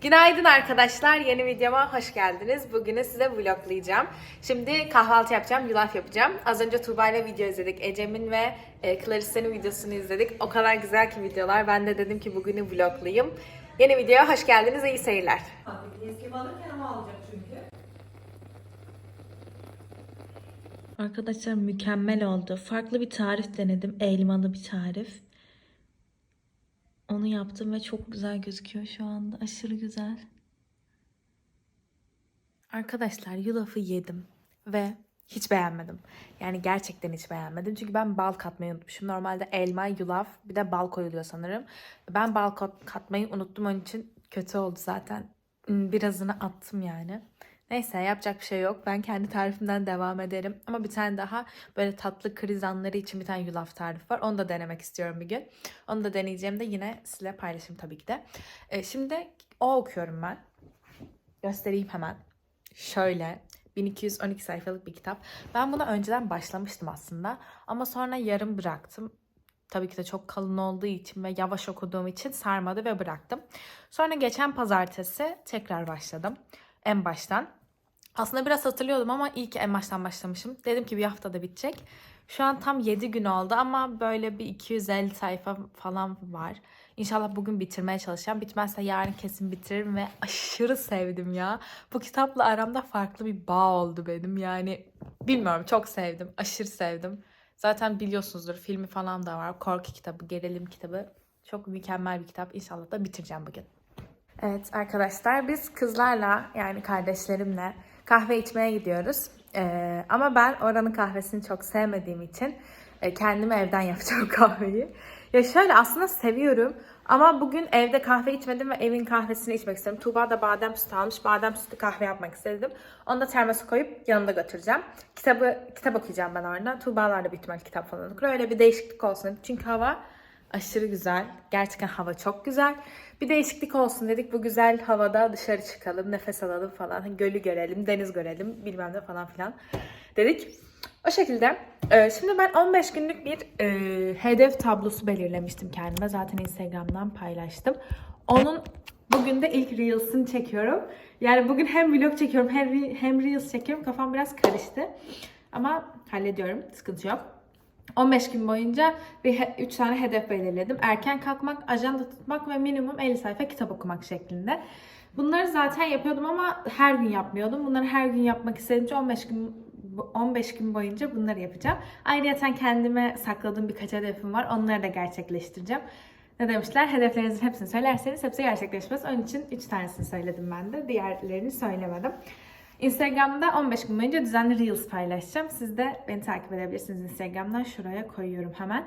Günaydın arkadaşlar. Yeni videoma hoş geldiniz. Bugünü size vloglayacağım. Şimdi kahvaltı yapacağım, yulaf yapacağım. Az önce Tuğba ile video izledik. Ecem'in ve e, Clarisse'nin videosunu izledik. O kadar güzel ki videolar. Ben de dedim ki bugünü vloglayayım. Yeni videoya hoş geldiniz. İyi seyirler. Eski alırken ama alacak çünkü. Arkadaşlar mükemmel oldu. Farklı bir tarif denedim. Elmalı bir tarif. Onu yaptım ve çok güzel gözüküyor şu anda. Aşırı güzel. Arkadaşlar yulafı yedim ve hiç beğenmedim. Yani gerçekten hiç beğenmedim. Çünkü ben bal katmayı unutmuşum. Normalde elma, yulaf bir de bal koyuluyor sanırım. Ben bal kat- katmayı unuttum onun için kötü oldu zaten. Birazını attım yani. Neyse yapacak bir şey yok. Ben kendi tarifimden devam ederim. Ama bir tane daha böyle tatlı kriz anları için bir tane yulaf tarifi var. Onu da denemek istiyorum bir gün. Onu da deneyeceğimde yine sizinle paylaşayım tabii ki de. Ee, şimdi o okuyorum ben. Göstereyim hemen. Şöyle 1212 sayfalık bir kitap. Ben buna önceden başlamıştım aslında ama sonra yarım bıraktım. Tabii ki de çok kalın olduğu için ve yavaş okuduğum için sarmadı ve bıraktım. Sonra geçen pazartesi tekrar başladım. En baştan. Aslında biraz hatırlıyordum ama iyi ki en baştan başlamışım. Dedim ki bir haftada bitecek. Şu an tam 7 gün oldu ama böyle bir 250 sayfa falan var. İnşallah bugün bitirmeye çalışacağım. Bitmezse yarın kesin bitiririm ve aşırı sevdim ya. Bu kitapla aramda farklı bir bağ oldu benim. Yani bilmiyorum çok sevdim. Aşırı sevdim. Zaten biliyorsunuzdur filmi falan da var. Korku kitabı, gerilim kitabı. Çok mükemmel bir kitap. İnşallah da bitireceğim bugün. Evet arkadaşlar biz kızlarla yani kardeşlerimle kahve içmeye gidiyoruz. Ee, ama ben oranın kahvesini çok sevmediğim için e, kendime evden yapacağım kahveyi. Ya şöyle aslında seviyorum ama bugün evde kahve içmedim ve evin kahvesini içmek istedim. Tuğba da badem sütü almış. Badem sütlü kahve yapmak istedim. Onu da termosa koyup yanımda götüreceğim. Kitabı kitap okuyacağım ben orada. Tuğbalar da büyük ihtimal kitap falan okur. Öyle bir değişiklik olsun. Çünkü hava aşırı güzel. Gerçekten hava çok güzel. Bir değişiklik olsun dedik. Bu güzel havada dışarı çıkalım, nefes alalım falan. Gölü görelim, deniz görelim, bilmem ne falan filan dedik. O şekilde. Ee, şimdi ben 15 günlük bir e, hedef tablosu belirlemiştim kendime. Zaten Instagram'dan paylaştım. Onun bugün de ilk Reels'ını çekiyorum. Yani bugün hem vlog çekiyorum hem, hem Reels çekiyorum. Kafam biraz karıştı. Ama hallediyorum. Sıkıntı yok. 15 gün boyunca bir 3 tane hedef belirledim. Erken kalkmak, ajanda tutmak ve minimum 50 sayfa kitap okumak şeklinde. Bunları zaten yapıyordum ama her gün yapmıyordum. Bunları her gün yapmak istediğim için 15 gün 15 gün boyunca bunları yapacağım. Ayrıca kendime sakladığım birkaç hedefim var. Onları da gerçekleştireceğim. Ne demişler? Hedeflerinizin hepsini söylerseniz hepsi gerçekleşmez. Onun için 3 tanesini söyledim ben de. Diğerlerini söylemedim. Instagram'da 15 gün boyunca düzenli Reels paylaşacağım. Siz de beni takip edebilirsiniz Instagram'dan. Şuraya koyuyorum hemen.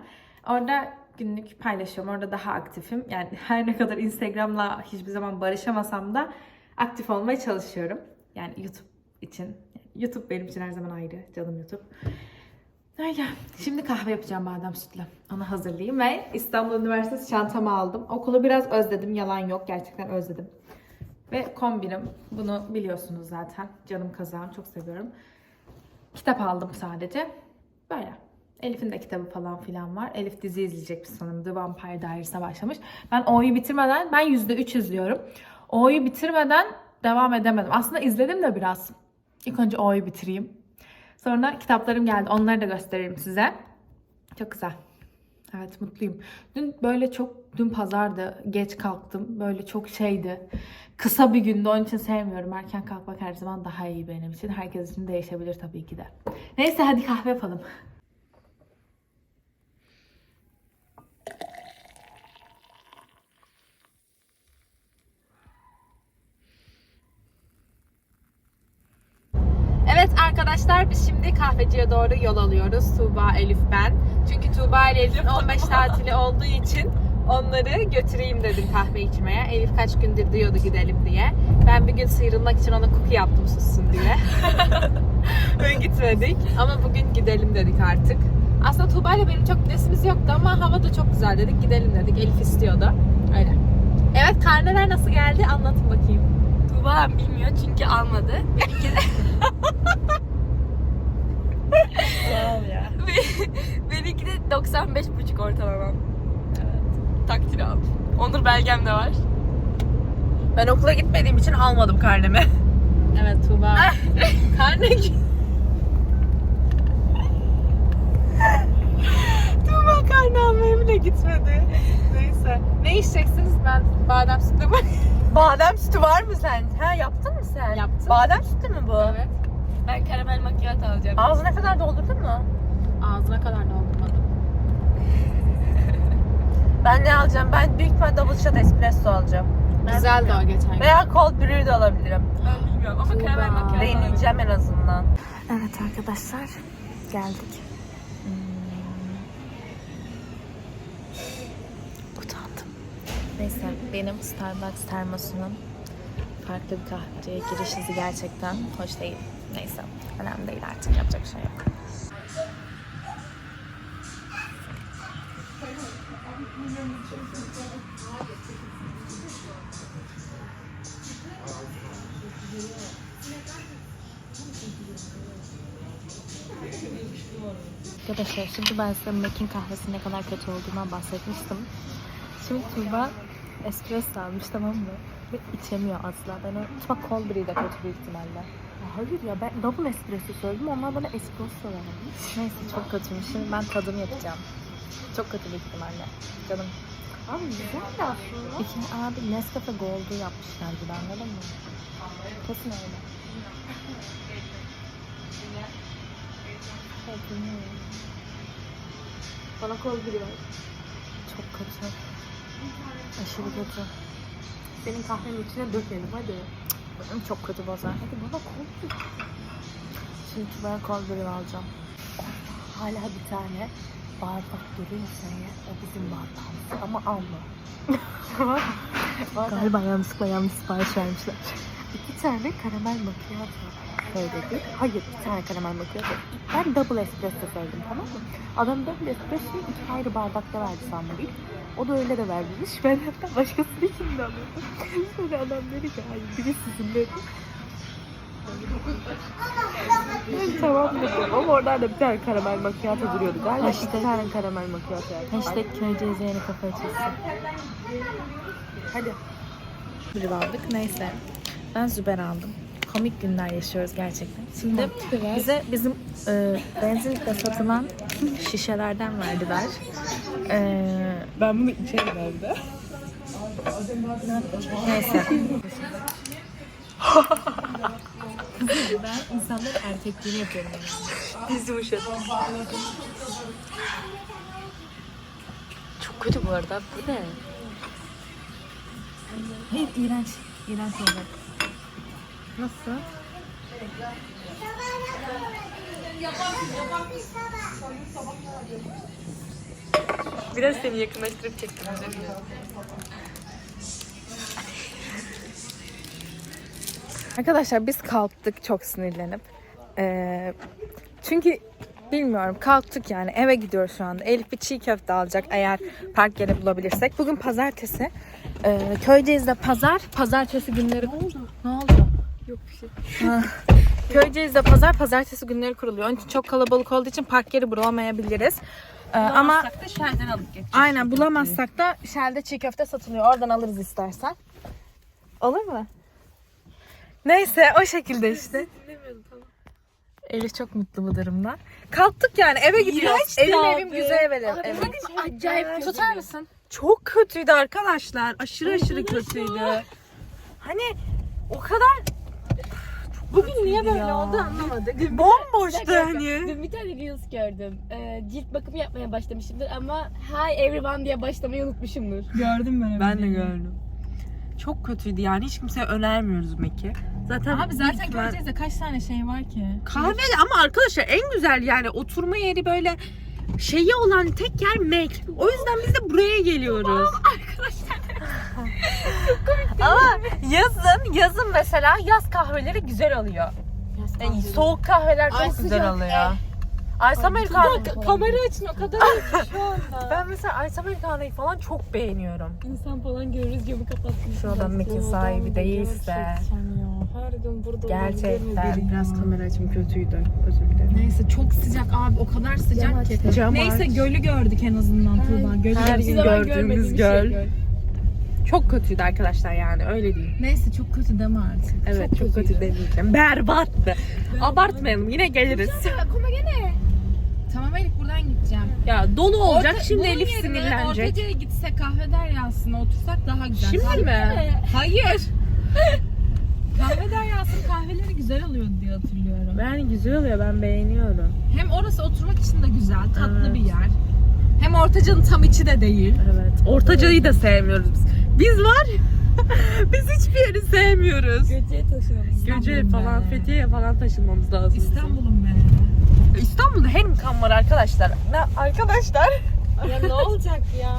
Orada günlük paylaşıyorum. Orada daha aktifim. Yani her ne kadar Instagram'la hiçbir zaman barışamasam da aktif olmaya çalışıyorum. Yani YouTube için. YouTube benim için her zaman ayrı. Canım YouTube. Öyle. Şimdi kahve yapacağım badem sütlü. Onu hazırlayayım ve İstanbul Üniversitesi çantamı aldım. Okulu biraz özledim. Yalan yok. Gerçekten özledim. Ve kombinim. Bunu biliyorsunuz zaten. Canım kazağım. Çok seviyorum. Kitap aldım sadece. Böyle. Elif'in de kitabı falan filan var. Elif dizi izleyecekmiş sanırım. The Vampire Diaries'e başlamış. Ben O'yu bitirmeden, ben %3 izliyorum. O'yu bitirmeden devam edemedim. Aslında izledim de biraz. İlk önce O'yu bitireyim. Sonra kitaplarım geldi. Onları da gösteririm size. Çok güzel. Evet mutluyum. Dün böyle çok, dün pazardı. Geç kalktım. Böyle çok şeydi. Kısa bir gündü. Onun için sevmiyorum. Erken kalkmak her zaman daha iyi benim için. Herkes için değişebilir tabii ki de. Neyse hadi kahve yapalım. Evet arkadaşlar biz şimdi kahveciye doğru yol alıyoruz. Tuğba, Elif, ben. Çünkü Tuğba ile Elif'in 15 tatili olduğu için onları götüreyim dedim kahve içmeye. Elif kaç gündür diyordu gidelim diye. Ben bir gün sıyrılmak için ona cookie yaptım sussun diye. Ve gitmedik. Ama bugün gidelim dedik artık. Aslında Tuğba ile benim çok gidesimiz yoktu ama hava da çok güzel dedik. Gidelim dedik. Elif istiyordu. Öyle. Evet karneler nasıl geldi anlatın bakayım. Tuğba bilmiyor çünkü almadı. Benimki de... Benimki de 95,5 ortalama. Evet. Takdir aldım. Onur belgem de var. Ben okula gitmediğim için almadım karnemi. Evet Tuğba. Karne Tuğba karne almaya bile gitmedi. Neyse. Ne içeceksiniz? Ben badem sütü var. badem sütü var mı sen? Ha yaptın mı sen? Yaptım. Badem sütü mü bu? Evet. Ben karamel macchiato alacağım. Ağzına kadar doldurdun mu? Ağzına kadar doldurmadım. Ben ne alacağım? Ben büyük ihtimal double shot espresso alacağım. Güzeldi o geçen gün. Veya cold brew de alabilirim. Ben bilmiyorum ama karamel macchiato. Deneyeceğim en azından. Evet arkadaşlar geldik. Utandım. Neyse benim Starbucks termosunun farklı bir kahveciye giriş izi gerçekten hoş değil. Neyse önemli değil artık yapacak şey yok. Arkadaşlar şimdi ben size Mac'in kahvesinin ne kadar kötü olduğundan bahsetmiştim. Şimdi Tuğba espresso almış tamam mı? Ve içemiyor asla. Ben o Tuğba cold brew de kötü büyük ihtimalle. Hayır ya ben double espresso söyledim onlar bana espresso vermiş. Neyse çok kötüymüş. Şimdi ben tadım yapacağım. Çok kötü büyük ihtimalle. Canım. Abi güzel de aslında. İçin abi Nescafe Gold'u yapmışlar gibi anladın mı? Kesin öyle. Evet, bilmiyorum. Bana kol giriyor. Çok kötü. Aşırı kötü. Senin kahvenin içine dökelim hadi. Çok kötü bozar. Hadi bana kol Şimdi ben kol brew alacağım. Hala bir tane bardak duruyor seni. O bizim bardağımız ama alma. Galiba yanlışlıkla yanlış sipariş vermişler. İki tane karamel macchiato söyledi. Hayır bir tane karamel macchiato. Ben double espresso söyledim tamam mı? Adam double espresso'yu iki ayrı bardakta verdi ilk. O da öyle de vermiş. Ben hatta başkasını için de alıyordum. Sonra adam dedi ki hayır biri sizin dedi. Tamam dedim ama oradan da bir tane karamel macchiato duruyordu. Galiba iki tane karamel macchiato yaptım. Hashtag köyceğiz yeni kafa açılsın. Hadi. Bir aldık neyse. Ben Züber aldım. Komik günler yaşıyoruz gerçekten. Şimdi bize bizim e, benzinlikte satılan şişelerden verdiler. E, Ben bunu içerim evde. neyse. Ben insanların erkekliğini yapıyorum. Biz yumuşadık. Çok kötü bu arada. Bu ne? Hayır iğrenç. İğrenç olacak. Nasıl? Biraz seni yakınlaştırıp çektim. Arkadaşlar biz kalktık çok sinirlenip. Ee, çünkü bilmiyorum kalktık yani eve gidiyoruz şu anda. Elif bir çiğ köfte alacak eğer park yeri bulabilirsek. Bugün pazartesi. Ee, Köyceğiz'de pazar. Pazartesi günleri... Ne oldu? Ne oldu? Yok bir şey. Köyceğiz'de pazar. Pazartesi günleri kuruluyor. Onun için çok kalabalık olduğu için park yeri bulamayabiliriz. Ee, ama da şerden alıp geçeceğiz. aynen bulamazsak da Shell'de çiğ köfte satılıyor. Oradan alırız istersen. Olur mu? Neyse o şekilde işte. Elif çok mutlu bu durumda. Kalktık yani eve gidiyoruz. Evim evim güzel evim. evim. Acayip Tutar mısın? Çok kötüydü arkadaşlar. Aşırı aşırı kötüydü. Hani o kadar Bugün niye böyle ya. oldu anlamadık. bomboştu Bir dakika, hani. Dün bir tane Reels gördüm. Ee, cilt bakımı yapmaya başlamışımdır ama Hi everyone diye başlamayı unutmuşumdur. Gördüm ben Ben de gördüm. Çok kötüydü yani hiç kimseye önermiyoruz Mek'i. Zaten Abi zaten ihtimal- Köyceğiz'de kaç tane şey var ki? Kahve ama arkadaşlar en güzel yani oturma yeri böyle şeyi olan tek yer Mac. O yüzden biz de buraya geliyoruz. Ama yazın, yazın mesela yaz kahveleri güzel oluyor. Yani soğuk kahveler çok Ay güzel sıcak, oluyor. Ice Americano. Kamera açın o kadar şu anda. Ben mesela Ice Americano'yu falan çok beğeniyorum. İnsan falan görürüz gibi kapattım. Şuradan Mac'in sahibi değilse. Gün burada Gerçekten. Biraz kamera açım kötüydü. Özür dilerim. Neyse çok sıcak abi o kadar sıcak ki. Cam Neyse aç. gölü gördük en azından Tuğba. Gölü Her gördük. gün gördüğümüz göl. Çok kötüydü arkadaşlar yani öyle değil. Neyse çok kötü deme artık. Evet çok, kötü demeyeceğim. Berbattı. Abartmayalım yine geliriz. Tamam Elif buradan gideceğim. Ya dolu olacak Orta- şimdi bunun Elif yerine sinirlenecek. Ortaca'ya gitsek kahve deryasına otursak daha güzel. Şimdi Kahve- mi? Hayır. kahve deryasının kahveleri güzel oluyor diye hatırlıyorum. Ben güzel oluyor ben beğeniyorum. Hem orası oturmak için de güzel, tatlı Evet. bir yer. Hem Ortaca'nın tam içi de değil. Evet. Ortacayı da sevmiyoruz biz. Biz var ya, biz hiçbir yeri sevmiyoruz. Göce'ye taşınalım. Göce falan, be. Fethiye'ye falan taşınmamız lazım. bizim. İstanbul'um be. İstanbul'da her imkan var arkadaşlar. Ne arkadaşlar? Ya ne olacak ya?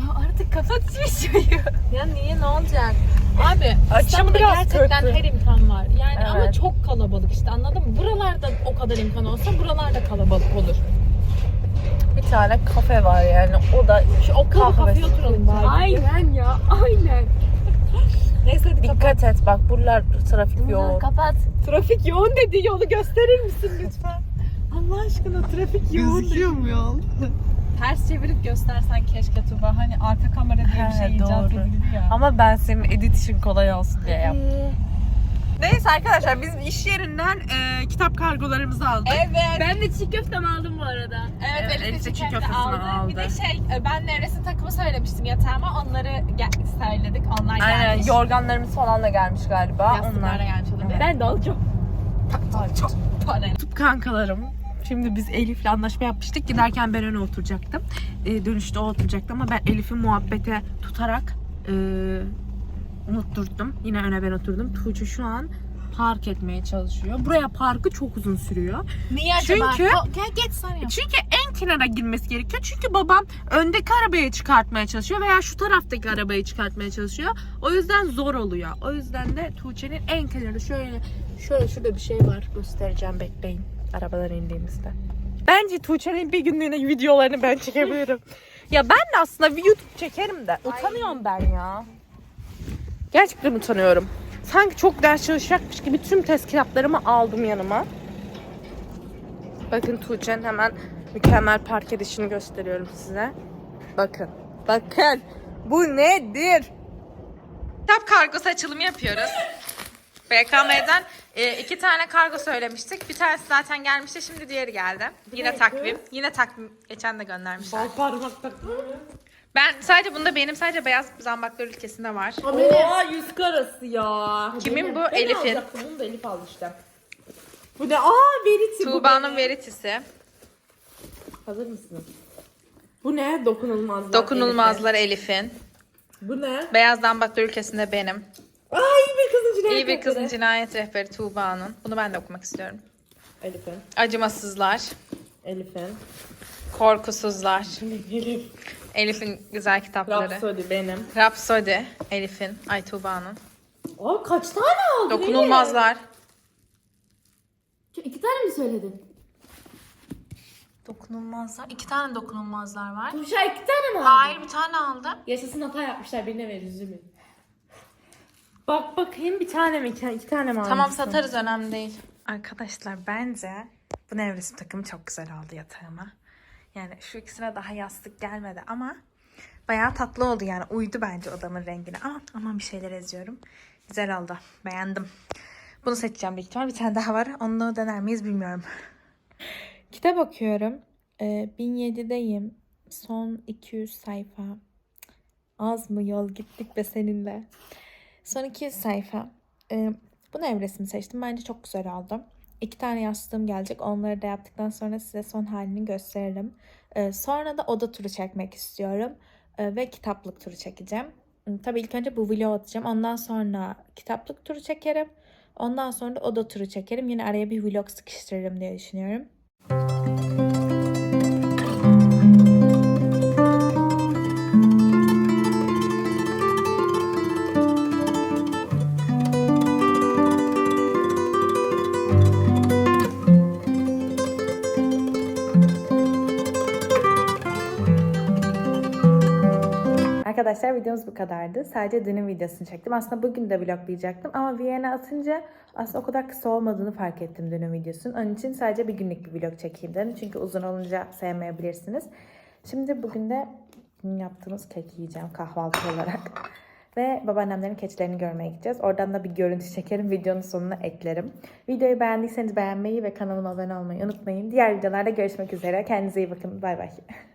Ya artık kapat şu şeyi. Ya niye ne olacak? Abi Açım İstanbul'da biraz gerçekten kötü. her imkan var. Yani ama Evet. çok kalabalık işte anladın mı? Buralarda o kadar imkan olsa buralarda kalabalık olur. Bir tane kafe var yani. O da Şu bir kafeye oturalım bari. Aynen ya aynen. Neyse hadi kapat. dikkat et bak buralar trafik yoğun. Kapat. Trafik yoğun dedi yolu gösterir misin lütfen? Allah aşkına trafik yoğun. Gözüküyor mu yol? Ters çevirip göstersen keşke Tuba. Hani arka kamera diye bir He, şey icat doğru. edildi ya. Ama ben senin edit işin kolay olsun diye yaptım. Neyse arkadaşlar biz iş yerinden e, kitap kargolarımızı aldık. Evet. Ben de çiğ köftemi aldım bu arada. Evet, Evet, Elif, de çiğ köftesini aldı. aldı. Bir de şey, e, ben nevresim takımı söylemiştim yatağıma. Onları gel söyledik. Onlar Aynen gelmiş. yorganlarımız falan da gelmiş galiba. Yastıklar da Onlar. gelmiş olabilir. Ben de alacağım. Çok para. YouTube kankalarım. Şimdi biz Elif'le anlaşma yapmıştık. Giderken ben öne oturacaktım. E, dönüşte o oturacaktı ama ben Elif'i muhabbete tutarak e, unutturdum. Yine öne ben oturdum. Tuğçe şu an park etmeye çalışıyor. Buraya parkı çok uzun sürüyor. Niye acaba? Çünkü- Gel geç. Çünkü en kenara girmesi gerekiyor. Çünkü babam öndeki arabayı çıkartmaya çalışıyor veya şu taraftaki arabayı çıkartmaya çalışıyor. O yüzden zor oluyor. O yüzden de Tuğçe'nin en kenarı şöyle şöyle şurada bir şey var. Göstereceğim bekleyin. Arabadan indiğimizde. Bence Tuğçe'nin bir günlüğüne videolarını ben çekebilirim. ya ben de aslında bir YouTube çekerim de. Utanıyorum ben ya. Gerçekten utanıyorum. Sanki çok ders çalışacakmış gibi tüm test kitaplarımı aldım yanıma. Bakın Tuğçe'nin hemen mükemmel park edişini gösteriyorum size. Bakın. Bakın. Bu nedir? Kitap kargosu açılımı yapıyoruz. BKM'den e, iki tane kargo söylemiştik. Bir tanesi zaten gelmişti. Şimdi diğeri geldi. Yine takvim. Yine takvim. Geçen de göndermişler. Ben sadece bunda benim sadece beyaz zambaklar ülkesinde var. Oha yüz karası ya. Kimin bu? Elif'in. Bunu da Elif aldı işte. Bu ne? Aa veriti. Tuğba'nın veritisi. Hazır mısınız? Bu ne? Dokunulmazlar. Dokunulmazlar Elif'in. Elif'in. Bu ne? Beyaz zambaklar ülkesinde benim. Aa iyi bir kızın cinayet İyi bir kızın rehberi. cinayet rehberi Tuğba'nın. Bunu ben de okumak istiyorum. Elif'in. Acımasızlar, Elif'in. korkusuzlar. Elif. Elif'in güzel kitapları. Rhapsody benim. Rhapsody, Elif'in, Ay Tuğba'nın. Aa kaç tane aldın? Dokunulmazlar. İki tane mi söyledin? Dokunulmazlar. İki tane dokunulmazlar var. Tuşa iki tane mi aldın? Hayır bir tane aldım. Yaşasın hata yapmışlar birine ver üzümü. Bak bakayım bir tane mi? İki, iki tane mi almışsın? Tamam satarız önemli değil. Arkadaşlar bence bu nevresim takımı çok güzel oldu yatağıma. Yani şu ikisine daha yastık gelmedi ama bayağı tatlı oldu yani. Uydu bence odamın rengine. Ama aman bir şeyler eziyorum. Güzel oldu. Beğendim. Bunu seçeceğim büyük ihtimal. Bir tane daha var. Onu dener miyiz bilmiyorum. Kitap okuyorum. Ee, 1007'deyim. Son 200 sayfa. Az mı yol gittik be seninle. Son 200 sayfa. Ee, bu nevresimi seçtim. Bence çok güzel oldu. İki tane yastığım gelecek. Onları da yaptıktan sonra size son halini gösteririm. Ee, sonra da oda turu çekmek istiyorum. Ee, ve kitaplık turu çekeceğim. Hmm, Tabii ilk önce bu vlog atacağım. Ondan sonra kitaplık turu çekerim. Ondan sonra da oda turu çekerim. Yine araya bir vlog sıkıştırırım diye düşünüyorum. Arkadaşlar videomuz bu kadardı. Sadece dünün videosunu çektim. Aslında bugün de vloglayacaktım ama Viyana atınca aslında o kadar kısa olmadığını fark ettim dünün videosunun. Onun için sadece bir günlük bir vlog çekeyim dedim. Çünkü uzun olunca sevmeyebilirsiniz. Şimdi bugün de yaptığımız keki yiyeceğim kahvaltı olarak. Ve babaannemlerin keçilerini görmeye gideceğiz. Oradan da bir görüntü çekerim. Videonun sonuna eklerim. Videoyu beğendiyseniz beğenmeyi ve kanalıma abone olmayı unutmayın. Diğer videolarda görüşmek üzere. Kendinize iyi bakın. Bay bay.